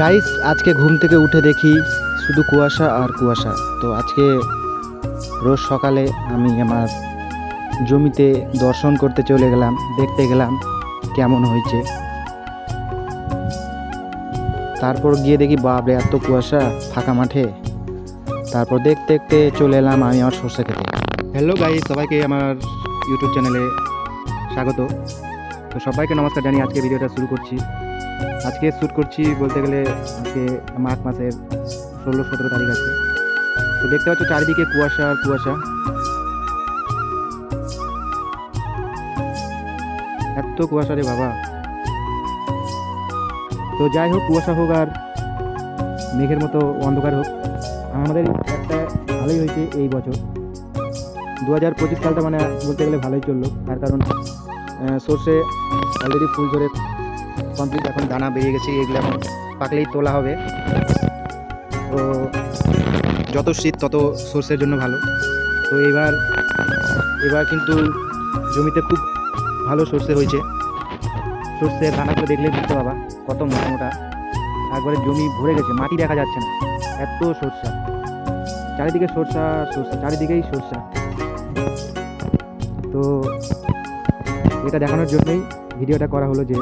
Guys আজকে ঘুম থেকে উঠে দেখি শুধু কুয়াশা আর কুয়াশা। তো আজকে রোজ সকালে আমি আমার জমিতে দর্শন করতে চলে গেলাম, দেখতে গেলাম কেমন হয়েছে। তারপর গিয়ে দেখি, বাপরে, এত কুয়াশা ফাঁকা মাঠে। তারপর দেখতে দেখতে চলে এলাম আমি আমার সর্ষে খেতে। হ্যালো গাইস সবাইকে আমার ইউটিউব চ্যানেলে স্বাগত। তো সবাইকে নমস্কার জানিয়ে আজকে ভিডিওটা শুরু করছি। আজকে শ্যুট করছি বলতে গেলে আজকে মাঘ মাসের ষোলো, সতেরো তারিখ আছে। তো দেখতে পাচ্ছ চারিদিকে কুয়াশা কুয়াশা। এত কুয়াশা রে বাবা। তো যাই হোক, কুয়াশা হোক আর মেঘের মতো অন্ধকার হোক, আমাদের একটা ভালোই হয়েছে এই বছর। দু হাজার পঁচিশ সালটা মানে বলতে গেলে ভালোই চলল। তার কারণ সর্ষে অলরেডি ফুল ধরে কমপ্লিট এখন দানা বেরিয়ে গেছে, এগুলো এখন পাকলেই তোলা হবে। তো যত শীত, তত সর্ষের জন্য ভালো। তো এবার এবার কিন্তু জমিতে খুব ভালো সর্ষে হয়েছে। সর্ষের দানাগুলো দেখলে বুঝতে পাবা কত মোটা মোটা। একবারে জমি ভরে গেছে, মাটি দেখা যাচ্ছে না। এত সর্ষা। চারিদিকে সর্ষা সর্ষা, চারিদিকেই সর্ষা। তো এটা দেখানোর জন্যই ভিডিওটা করা হলো যে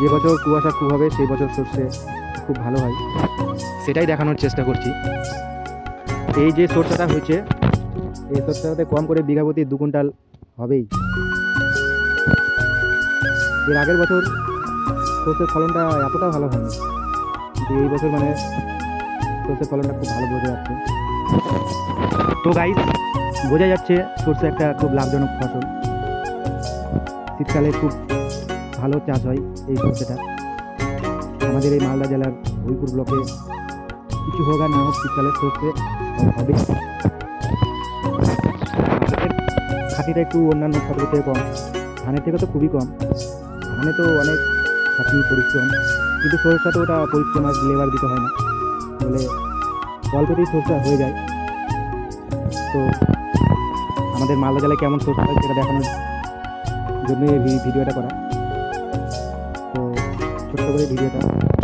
যে বছর কুয়াশা খুব হবে, সেই বছর সর্ষে খুব ভালো হয়। সেটাই দেখানোর চেষ্টা করছি। এই যে সর্ষেটা হয়েছে, এই সর্ষেটাতে কম করে বিঘা প্রতি দু কুইন্টাল হবেই। এর আগের বছর সর্ষের ফলনটা এতটা ভালো হয়নি কিন্তু এই বছর মানে সর্ষের ফলনটা খুব ভালো বোঝা যাচ্ছে। তো গাইস বোঝা যাচ্ছে সর্ষে একটা খুব লাভজনক ফসল। শীতকালে খুব ভালো চাষ হয় এই সর্ষেটা আমাদের এই মালদা জেলার হরিপুর ব্লকে কিছু হোক আর না হোক শীতকালে সর্ষে হবে। খাটিটা একটু অন্যান্য ফসলের থেকে কম। ধানের থেকে তো খুবই কম। ধানে তো অনেক খাঁটি পরিশ্রম। কিন্তু সরষাতে ওটা পরিশ্রম আর লেবার দিতে হয় না। বলে অল্পতেই সরষা হয়ে যায়। তো আমাদের মালদা জেলায় কেমন সরষা হয় সেটা দেখানোর জন্য এই ভিডিওটা করা। তো করে ভিডিওটা এখানে